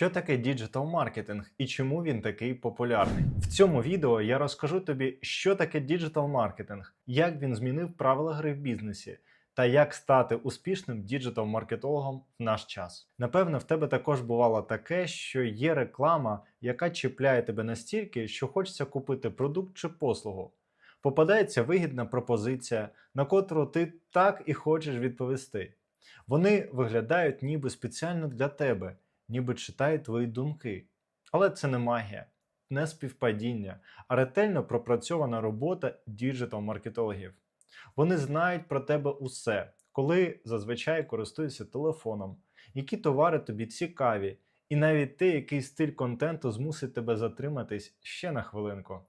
Що таке діджитал маркетинг і чому він такий популярний? В цьому відео я розкажу тобі, що таке діджитал маркетинг, як він змінив правила гри в бізнесі та як стати успішним діджитал маркетологом в наш час. Напевно, в тебе також бувало таке, що є реклама, яка чіпляє тебе настільки, що хочеться купити продукт чи послугу. Попадається вигідна пропозиція, на котру ти так і хочеш відповісти. Вони виглядають ніби спеціально для тебе, ніби читають твої думки. Але це не магія, не співпадіння, а ретельно пропрацьована робота діджитал-маркетологів. Вони знають про тебе усе, коли зазвичай користуєшся телефоном, які товари тобі цікаві, і навіть те, який стиль контенту змусить тебе затриматись ще на хвилинку.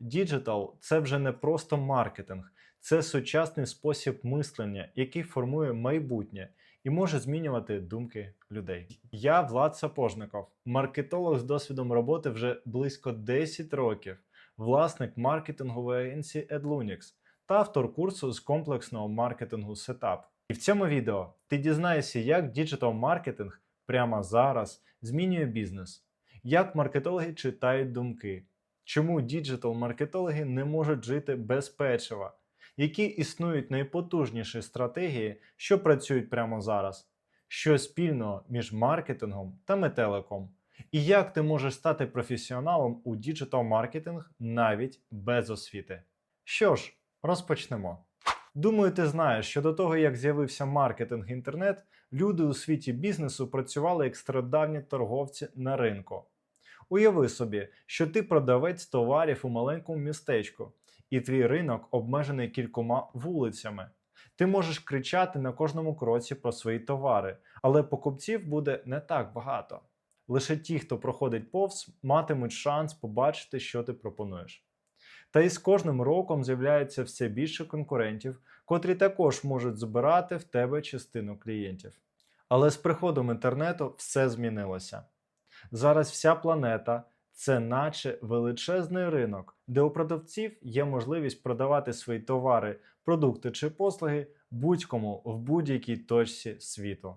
Діджитал це вже не просто маркетинг, це сучасний спосіб мислення, який формує майбутнє і може змінювати думки людей. Я Влад Сапожников, маркетолог з досвідом роботи вже близько 10 років, власник маркетингової агенції EdLunix та автор курсу з комплексного маркетингу Setup. І в цьому відео ти дізнаєшся, як діджитал маркетинг прямо зараз змінює бізнес, як маркетологи читають думки, чому діджитал-маркетологи не можуть жити без печива, які існують найпотужніші стратегії, що працюють прямо зараз, що спільного між маркетингом та метеликом, і як ти можеш стати професіоналом у діджитал-маркетинг навіть без освіти. Що ж, розпочнемо. Думаю, ти знаєш, що до того, як з'явився маркетинг інтернет, люди у світі бізнесу працювали як стародавні торговці на ринку. Уяви собі, що ти продавець товарів у маленькому містечку, і твій ринок обмежений кількома вулицями. Ти можеш кричати на кожному кроці про свої товари, але покупців буде не так багато. Лише ті, хто проходить повз, матимуть шанс побачити, що ти пропонуєш. Та і з кожним роком з'являється все більше конкурентів, котрі також можуть збирати в тебе частину клієнтів. Але з приходом інтернету все змінилося. Зараз вся планета це наче величезний ринок, де у продавців є можливість продавати свої товари, продукти чи послуги будь-кому в будь-якій точці світу.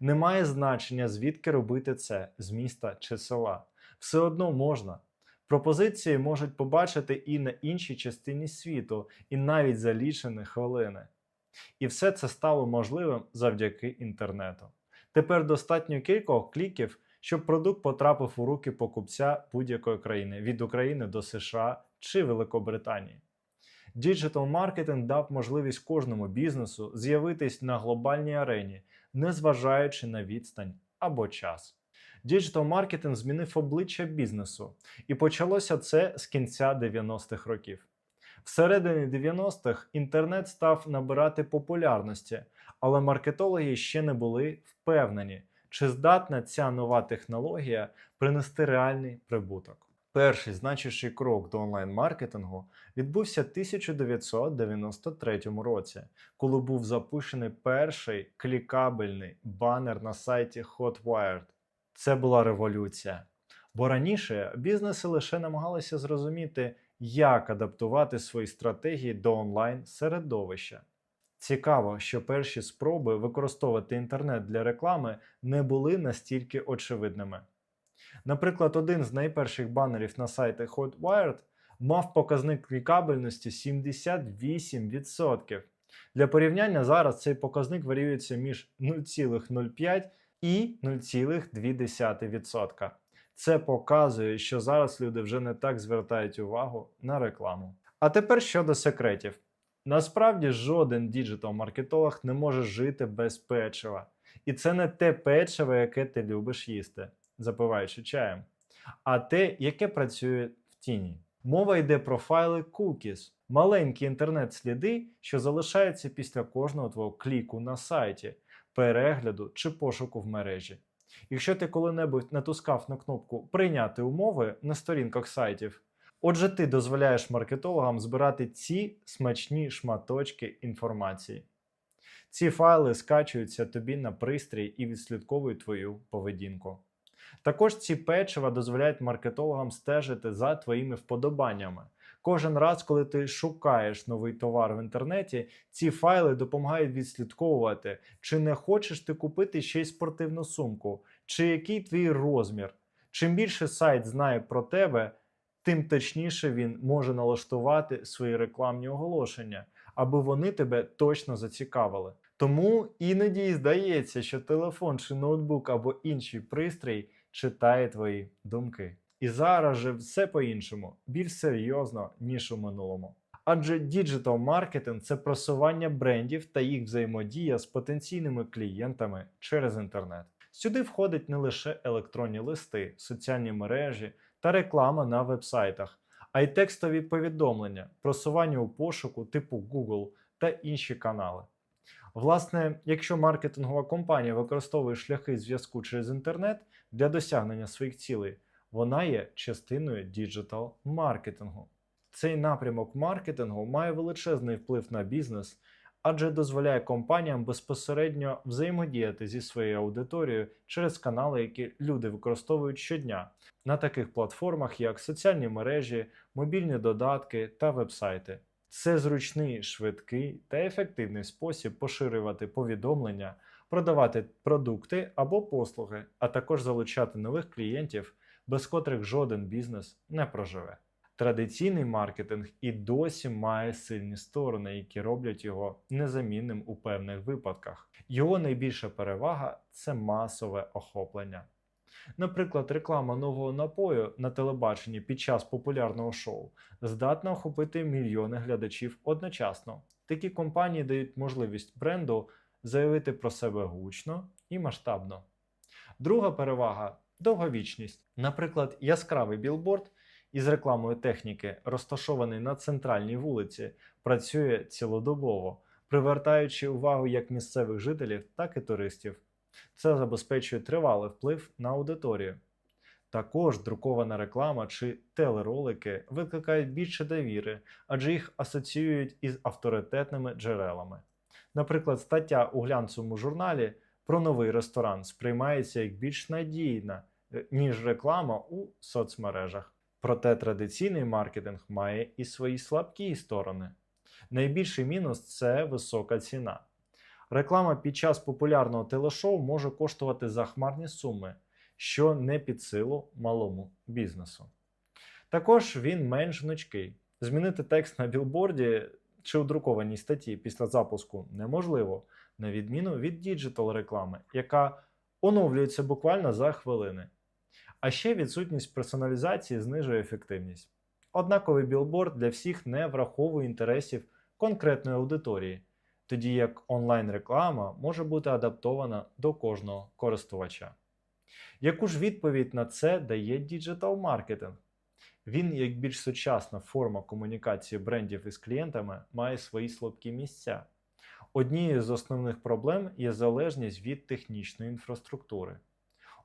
Немає значення, звідки робити це з міста чи села. Все одно можна. Пропозиції можуть побачити і на іншій частині світу, і навіть за лічені хвилини. І все це стало можливим завдяки інтернету. Тепер достатньо кількох кліків, щоб продукт потрапив у руки покупця будь-якої країни від України до США чи Великобританії. Діджитал маркетинг дав можливість кожному бізнесу з'явитись на глобальній арені, незважаючи на відстань або час. Діджитал маркетинг змінив обличчя бізнесу, і почалося це з кінця 90-х років. Всередині 90-х інтернет став набирати популярності, але маркетологи ще не були впевнені, чи здатна ця нова технологія принести реальний прибуток. Перший значущий крок до онлайн-маркетингу відбувся в 1993 році, коли був запущений перший клікабельний банер на сайті Hotwired. Це була революція. Бо раніше бізнеси лише намагалися зрозуміти, як адаптувати свої стратегії до онлайн середовища. Цікаво, що перші спроби використовувати інтернет для реклами не були настільки очевидними. Наприклад, один з найперших банерів на сайті Hotwired мав показник клікабельності 78%. Для порівняння зараз цей показник варіюється між 0,05 і 0,2%. Це показує, що зараз люди вже не так звертають увагу на рекламу. А тепер щодо секретів. Насправді жоден діджитал-маркетолог не може жити без печива. І це не те печиво, яке ти любиш їсти, запиваючи чаєм, а те, яке працює в тіні. Мова йде про файли cookies, маленькі інтернет-сліди, що залишаються після кожного твого кліку на сайті, перегляду чи пошуку в мережі. Якщо ти коли-небудь натискав на кнопку Прийняти умови на сторінках сайтів, отже, ти дозволяєш маркетологам збирати ці смачні шматочки інформації. Ці файли скачуються тобі на пристрій і відслідковують твою поведінку. Також ці печива дозволяють маркетологам стежити за твоїми вподобаннями. Кожен раз, коли ти шукаєш новий товар в інтернеті, ці файли допомагають відслідковувати, чи не хочеш ти купити ще й спортивну сумку, чи який твій розмір. Чим більше сайт знає про тебе, тим точніше він може налаштувати свої рекламні оголошення, аби вони тебе точно зацікавили. Тому іноді здається, що телефон чи ноутбук або інший пристрій читає твої думки. І зараз же все по-іншому, більш серйозно, ніж у минулому. Адже діджитал маркетинг це просування брендів та їх взаємодія з потенційними клієнтами через інтернет. Сюди входять не лише електронні листи, соціальні мережі та реклама на вебсайтах, а й текстові повідомлення, просування у пошуку типу Google та інші канали. Власне, якщо маркетингова компанія використовує шляхи зв'язку через інтернет для досягнення своїх цілей, вона є частиною діджитал маркетингу. Цей напрямок маркетингу має величезний вплив на бізнес, адже дозволяє компаніям безпосередньо взаємодіяти зі своєю аудиторією через канали, які люди використовують щодня на таких платформах, як соціальні мережі, мобільні додатки та вебсайти. Це зручний, швидкий та ефективний спосіб поширювати повідомлення, продавати продукти або послуги, а також залучати нових клієнтів, без котрих жоден бізнес не проживе. Традиційний маркетинг і досі має сильні сторони, які роблять його незамінним у певних випадках. Його найбільша перевага це масове охоплення. Наприклад, реклама нового напою на телебаченні під час популярного шоу здатна охопити мільйони глядачів одночасно. Такі компанії дають можливість бренду заявити про себе гучно і масштабно. Друга перевага довговічність. Наприклад, яскравий білборд із рекламою техніки, розташований на центральній вулиці, працює цілодобово, привертаючи увагу як місцевих жителів, так і туристів. Це забезпечує тривалий вплив на аудиторію. Також друкована реклама чи телеролики викликають більше довіри, адже їх асоціюють із авторитетними джерелами. Наприклад, стаття у глянцевому журналі про новий ресторан сприймається як більш надійна, е, ніж реклама у соцмережах. Проте традиційний маркетинг має і свої слабкі сторони. Найбільший мінус це висока ціна. Реклама під час популярного телешоу може коштувати захмарні суми, що не під силу малому бізнесу. Також він менш гнучкий. Змінити текст на білборді чи у друкованій статті після запуску неможливо, на відміну від діджитал реклами, яка оновлюється буквально за хвилини. А ще відсутність персоналізації знижує ефективність. Однаковий білборд для всіх не враховує інтересів конкретної аудиторії, тоді як онлайн-реклама може бути адаптована до кожного користувача. Яку ж відповідь на це дає діджитал маркетинг? Він, як більш сучасна форма комунікації брендів із клієнтами, має свої слабкі місця. Однією з основних проблем є залежність від технічної інфраструктури.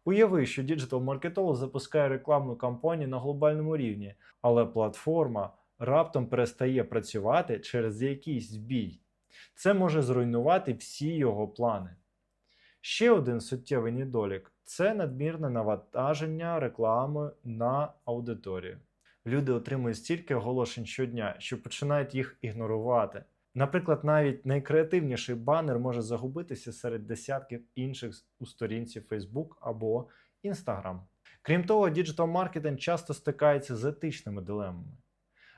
Уяви, що діджитал-маркетолог запускає рекламну кампанію на глобальному рівні, але платформа раптом перестає працювати через якийсь збій. Це може зруйнувати всі його плани. Ще один суттєвий недолік це надмірне навантаження реклами на аудиторію. Люди отримують стільки оголошень щодня, що починають їх ігнорувати. Наприклад, навіть найкреативніший банер може загубитися серед десятків інших у сторінці Facebook або Instagram. Крім того, діджитал-маркетинг часто стикається з етичними дилемами.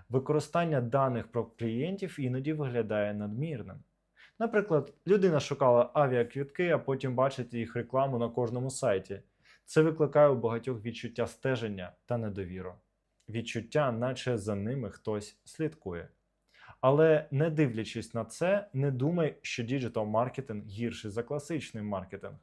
Використання даних про клієнтів іноді виглядає надмірним. Наприклад, людина шукала авіаквітки, а потім бачить їх рекламу на кожному сайті. Це викликає у багатьох відчуття стеження та недовіру. Відчуття, наче за ними хтось слідкує. Але не дивлячись на це, не думай, що діджитал маркетинг гірший за класичний маркетинг.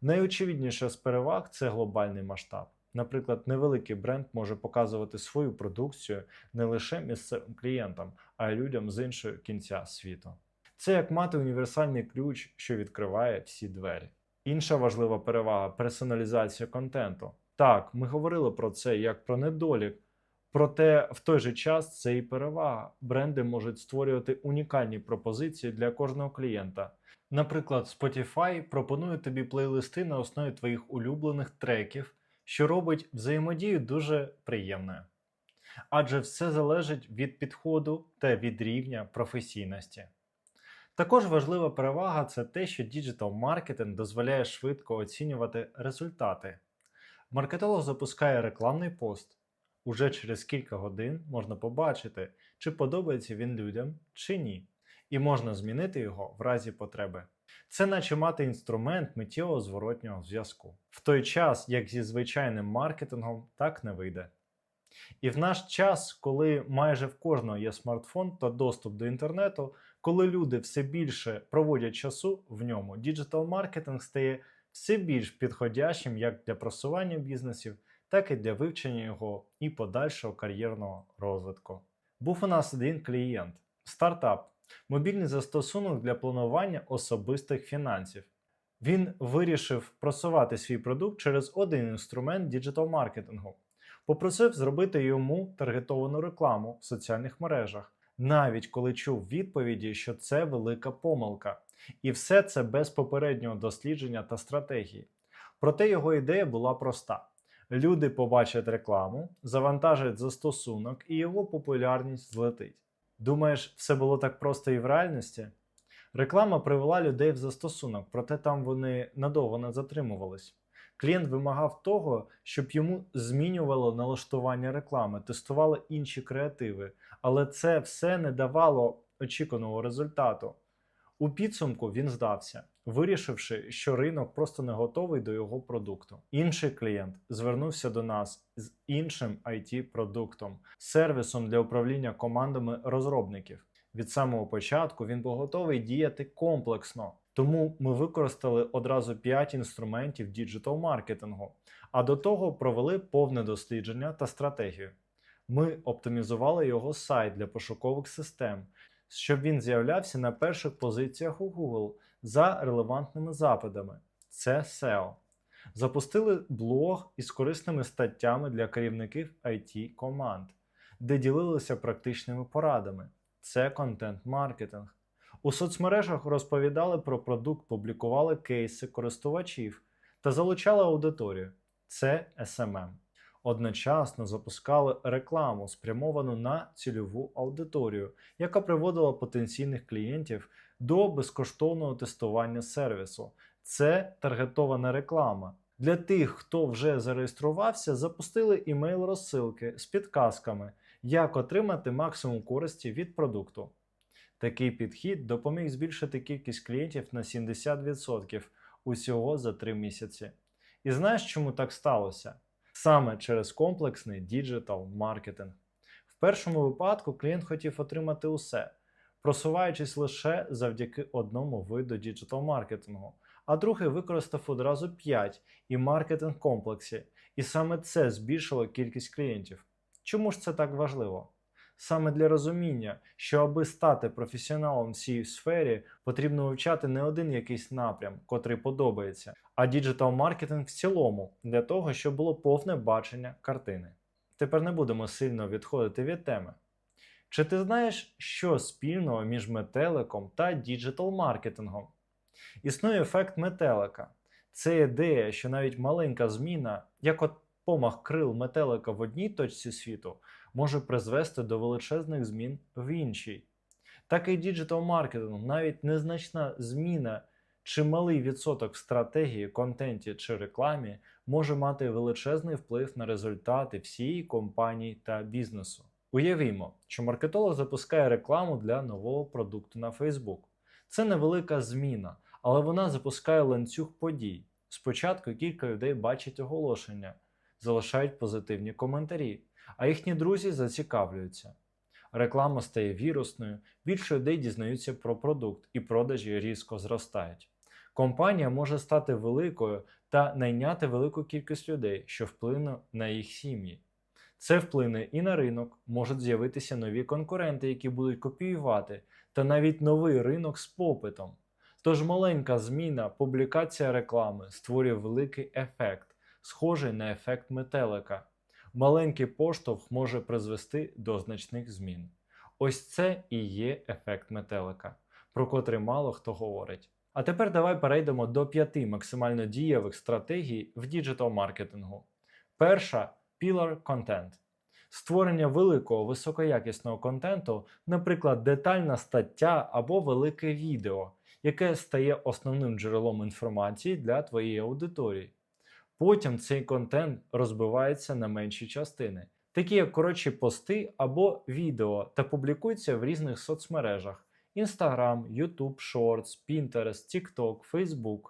Найочевидніше з переваг це глобальний масштаб. Наприклад, невеликий бренд може показувати свою продукцію не лише місцевим клієнтам, а й людям з іншого кінця світу. Це як мати універсальний ключ, що відкриває всі двері. Інша важлива перевага персоналізація контенту. Так, ми говорили про це як про недолік, проте в той же час це і перевага. Бренди можуть створювати унікальні пропозиції для кожного клієнта. Наприклад, Spotify пропонує тобі плейлисти на основі твоїх улюблених треків, що робить взаємодію дуже приємною. Адже все залежить від підходу та від рівня професійності. Також важлива перевага це те, що діджитал маркетинг дозволяє швидко оцінювати результати. Маркетолог запускає рекламний пост. Уже через кілька годин можна побачити, чи подобається він людям чи ні, і можна змінити його в разі потреби. Це наче мати інструмент миттєвого зворотнього зв'язку. В той час, як зі звичайним маркетингом, так не вийде. І в наш час, коли майже в кожного є смартфон та доступ до інтернету, коли люди все більше проводять часу в ньому, діджитал-маркетинг стає все більш підходящим як для просування бізнесів, так і для вивчення його і подальшого кар'єрного розвитку. Був у нас один клієнт стартап, мобільний застосунок для планування особистих фінансів. Він вирішив просувати свій продукт через один інструмент діджитал-маркетингу. Попросив зробити йому таргетовану рекламу в соціальних мережах, навіть коли чув відповіді, що це велика помилка, і все це без попереднього дослідження та стратегії. Проте його ідея була проста: люди побачать рекламу, завантажать застосунок, і його популярність злетить. Думаєш, все було так просто і в реальності? Реклама привела людей в застосунок, проте там вони надовго не затримувались. Клієнт вимагав того, щоб йому змінювало налаштування реклами, тестували інші креативи, але це все не давало очікуваного результату. У підсумку він здався, вирішивши, що ринок просто не готовий до його продукту. Інший клієнт звернувся до нас з іншим it продуктом сервісом для управління командами розробників. Від самого початку він був готовий діяти комплексно. Тому ми використали одразу 5 інструментів діджитал маркетингу, а до того провели повне дослідження та стратегію. Ми оптимізували його сайт для пошукових систем, щоб він з'являвся на перших позиціях у Google за релевантними запитами. Це SEO. Запустили блог із корисними статтями для керівників IT команд, де ділилися практичними порадами. Це контент-маркетинг. У соцмережах розповідали про продукт, публікували кейси користувачів та залучали аудиторію. Це SMM. Одночасно запускали рекламу, спрямовану на цільову аудиторію, яка приводила потенційних клієнтів до безкоштовного тестування сервісу. Це таргетована реклама. Для тих, хто вже зареєструвався, запустили імейл розсилки з підказками, як отримати максимум користі від продукту. Такий підхід допоміг збільшити кількість клієнтів на 70% усього за 3 місяці. І знаєш, чому так сталося? Саме через комплексний діджитал маркетинг. В першому випадку клієнт хотів отримати усе, просуваючись лише завдяки одному виду діджитал маркетингу, а другий використав одразу 5 і маркетинг комплексі, і саме це збільшило кількість клієнтів. Чому ж це так важливо? Саме для розуміння, що аби стати професіоналом в цій сфері, потрібно вивчати не один якийсь напрям, котрий подобається, а діджитал маркетинг в цілому, для того, щоб було повне бачення картини. Тепер не будемо сильно відходити від теми. Чи ти знаєш, що спільного між метеликом та діджитал маркетингом? Існує ефект метелика. Це ідея, що навіть маленька зміна, як от помах крил метелика в одній точці світу, може призвести до величезних змін в іншій. Так і діджитал маркетинг, навіть незначна зміна чи малий відсоток в стратегії, контенті чи рекламі може мати величезний вплив на результати всієї компанії та бізнесу. Уявімо, що маркетолог запускає рекламу для нового продукту на Facebook. Це невелика зміна, але вона запускає ланцюг подій. Спочатку кілька людей бачать оголошення, залишають позитивні коментарі, а їхні друзі зацікавлюються. Реклама стає вірусною, більше людей дізнаються про продукт і продажі різко зростають. Компанія може стати великою та найняти велику кількість людей, що вплине на їх сім'ї. Це вплине і на ринок, можуть з'явитися нові конкуренти, які будуть копіювати, та навіть новий ринок з попитом. Тож маленька зміна, публікація реклами створює великий ефект, схожий на ефект метелика. Маленький поштовх може призвести до значних змін. Ось це і є ефект метелика, про котрий мало хто говорить. А тепер давай перейдемо до п'яти максимально дієвих стратегій в діджитал маркетингу. Перша Pillar Content. Створення великого високоякісного контенту, наприклад, детальна стаття або велике відео, яке стає основним джерелом інформації для твоєї аудиторії. Потім цей контент розбивається на менші частини, такі як коротші пости або відео, та публікуються в різних соцмережах: Instagram, YouTube Shorts, Pinterest, TikTok, Facebook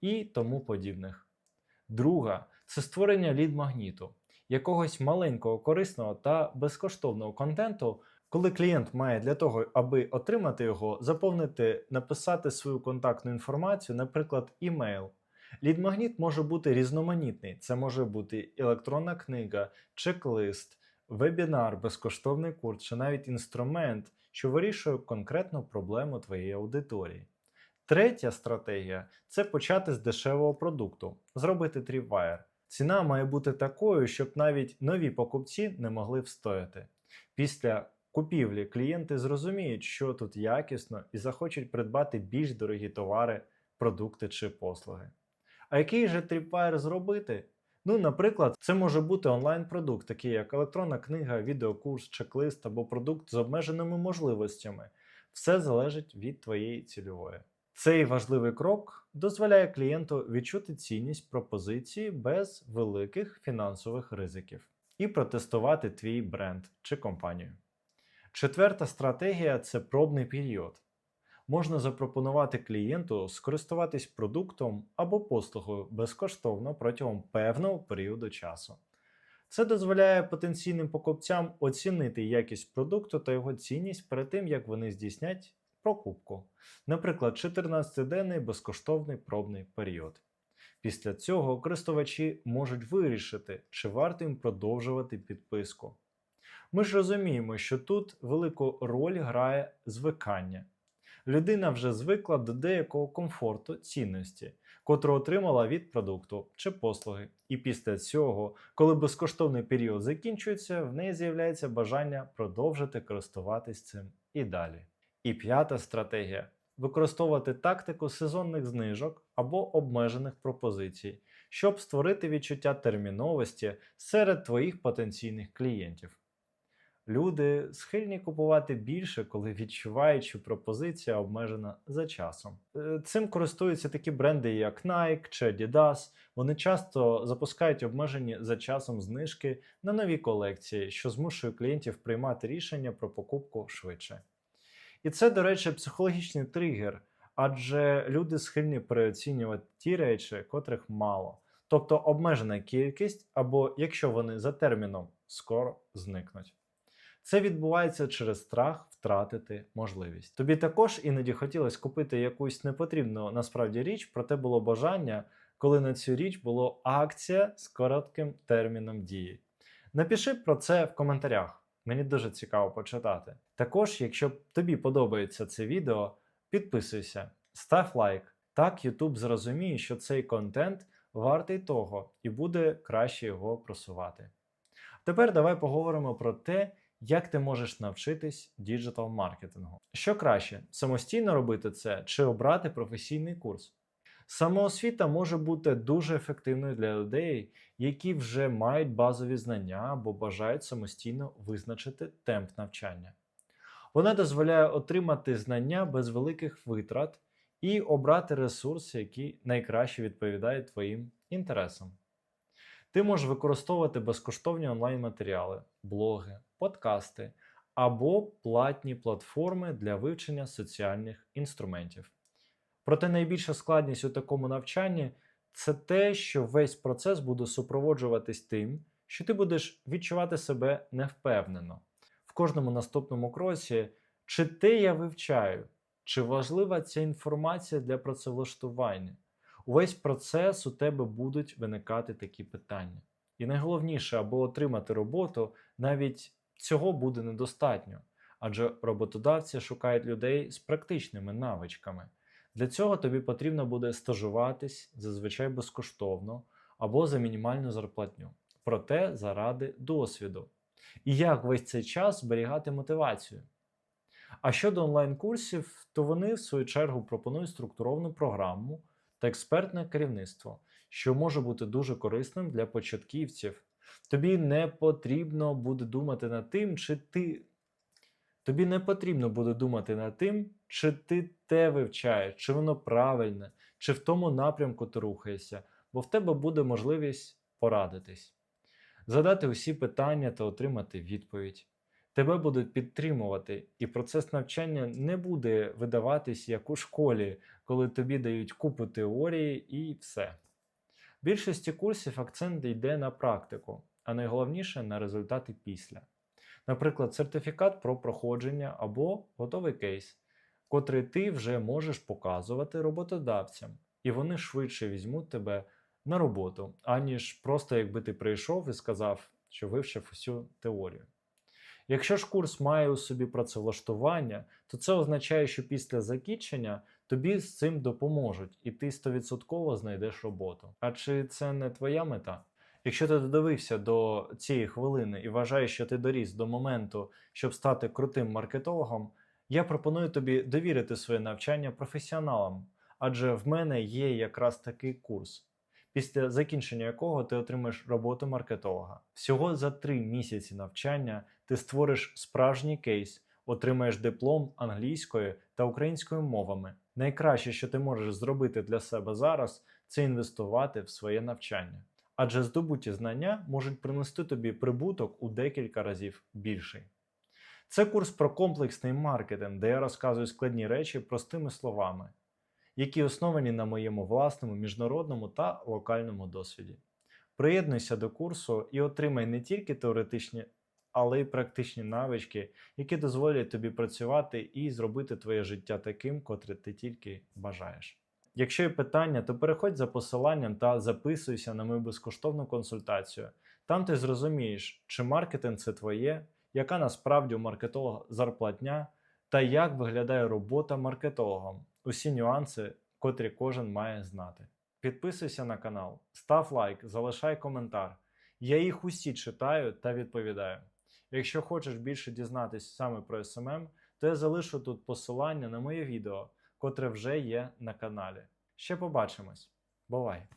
і тому подібних. Друга це створення лід-магніту, якогось маленького, корисного та безкоштовного контенту, коли клієнт має для того, аби отримати його, заповнити, написати свою контактну інформацію, наприклад, імейл. Лід-магніт може бути різноманітний. Це може бути електронна книга, чек-лист, вебінар, безкоштовний курс чи навіть інструмент, що вирішує конкретну проблему твоєї аудиторії. Третя стратегія це почати з дешевого продукту, зробити Tripwire. Ціна має бути такою, щоб навіть нові покупці не могли встояти. Після купівлі клієнти зрозуміють, що тут якісно, і захочуть придбати більш дорогі товари, продукти чи послуги. А який же Tripwire зробити? Ну, наприклад, це може бути онлайн-продукт, такий як електронна книга, відеокурс, чек-лист або продукт з обмеженими можливостями. Все залежить від твоєї цільової. Цей важливий крок дозволяє клієнту відчути цінність пропозиції без великих фінансових ризиків і протестувати твій бренд чи компанію. Четверта стратегія це пробний період. Можна запропонувати клієнту скористуватись продуктом або послугою безкоштовно протягом певного періоду часу. Це дозволяє потенційним покупцям оцінити якість продукту та його цінність перед тим, як вони здійснять покупку, наприклад, 14-денний безкоштовний пробний період. Після цього користувачі можуть вирішити, чи варто їм продовжувати підписку. Ми ж розуміємо, що тут велику роль грає звикання. Людина вже звикла до деякого комфорту цінності, котру отримала від продукту чи послуги. І після цього, коли безкоштовний період закінчується, в неї з'являється бажання продовжити користуватись цим і далі. І п'ята стратегія використовувати тактику сезонних знижок або обмежених пропозицій, щоб створити відчуття терміновості серед твоїх потенційних клієнтів. Люди схильні купувати більше, коли відчувають, що пропозиція обмежена за часом. Е, Цим користуються такі бренди, як Nike чи Adidas. Вони часто запускають обмежені за часом знижки на нові колекції, що змушує клієнтів приймати рішення про покупку швидше. І це, до речі, психологічний тригер, адже люди схильні переоцінювати ті речі, котрих мало. Тобто обмежена кількість, або якщо вони за терміном скоро зникнуть. Це відбувається через страх втратити можливість. Тобі також іноді хотілося купити якусь непотрібну насправді річ, проте було бажання, коли на цю річ було акція з коротким терміном дії. Напиши про це в коментарях. Мені дуже цікаво почитати. Також, якщо тобі подобається це відео, підписуйся, став лайк. Так YouTube зрозуміє, що цей контент вартий того і буде краще його просувати. Тепер давай поговоримо про те, як ти можеш навчитись діджитал маркетингу. Що краще, самостійно робити це чи обрати професійний курс? Самоосвіта може бути дуже ефективною для людей, які вже мають базові знання або бажають самостійно визначити темп навчання. Вона дозволяє отримати знання без великих витрат і обрати ресурси, які найкраще відповідають твоїм інтересам. Ти можеш використовувати безкоштовні онлайн-матеріали, блоги, подкасти або платні платформи для вивчення соціальних інструментів. Проте найбільша складність у такому навчанні це те, що весь процес буде супроводжуватись тим, що ти будеш відчувати себе невпевнено. В кожному наступному кроці, чи те я вивчаю, чи важлива ця інформація для працевлаштування. Увесь процес у тебе будуть виникати такі питання. І найголовніше, аби отримати роботу, навіть цього буде недостатньо, адже роботодавці шукають людей з практичними навичками. Для цього тобі потрібно буде стажуватись зазвичай безкоштовно або за мінімальну зарплатню, проте заради досвіду. І як весь цей час зберігати мотивацію. А щодо онлайн-курсів, то вони, в свою чергу, пропонують структуровану програму та експертне керівництво, що може бути дуже корисним для початківців. Тобі не потрібно буде думати над тим, чи ти. Тобі не потрібно буде думати над тим, чи ти те вивчаєш, чи воно правильне, чи в тому напрямку ти рухаєшся, бо в тебе буде можливість порадитись, задати усі питання та отримати відповідь. Тебе будуть підтримувати, і процес навчання не буде видаватись як у школі, коли тобі дають купу теорії і все. В більшості курсів акцент йде на практику, а найголовніше на результати після. Наприклад, сертифікат про проходження або готовий кейс, котрий ти вже можеш показувати роботодавцям, і вони швидше візьмуть тебе на роботу, аніж просто якби ти прийшов і сказав, що вивчив усю теорію. Якщо ж курс має у собі працевлаштування, то це означає, що після закінчення тобі з цим допоможуть, і ти 100% знайдеш роботу. А чи це не твоя мета? Якщо ти додивився до цієї хвилини і вважаєш, що ти доріс до моменту, щоб стати крутим маркетологом, я пропоную тобі довірити своє навчання професіоналам, адже в мене є якраз такий курс, після закінчення якого ти отримаєш роботу маркетолога. Всього за три місяці навчання ти створиш справжній кейс, отримаєш диплом англійською та українською мовами. Найкраще, що ти можеш зробити для себе зараз, це інвестувати в своє навчання. Адже здобуті знання можуть принести тобі прибуток у декілька разів більший. Це курс про комплексний маркетинг, де я розказую складні речі простими словами, які основані на моєму власному міжнародному та локальному досвіді. Приєднуйся до курсу і отримай не тільки теоретичні, але й практичні навички, які дозволять тобі працювати і зробити твоє життя таким, котре ти тільки бажаєш. Якщо є питання, то переходь за посиланням та записуйся на мою безкоштовну консультацію. Там ти зрозумієш, чи маркетинг це твоє, яка насправді у маркетолога зарплатня та як виглядає робота маркетологом. Усі нюанси, котрі кожен має знати. Підписуйся на канал, став лайк, залишай коментар. Я їх усі читаю та відповідаю. Якщо хочеш більше дізнатися саме про SMM, то я залишу тут посилання на моє відео, котре вже є на каналі. Ще побачимось. Бувай!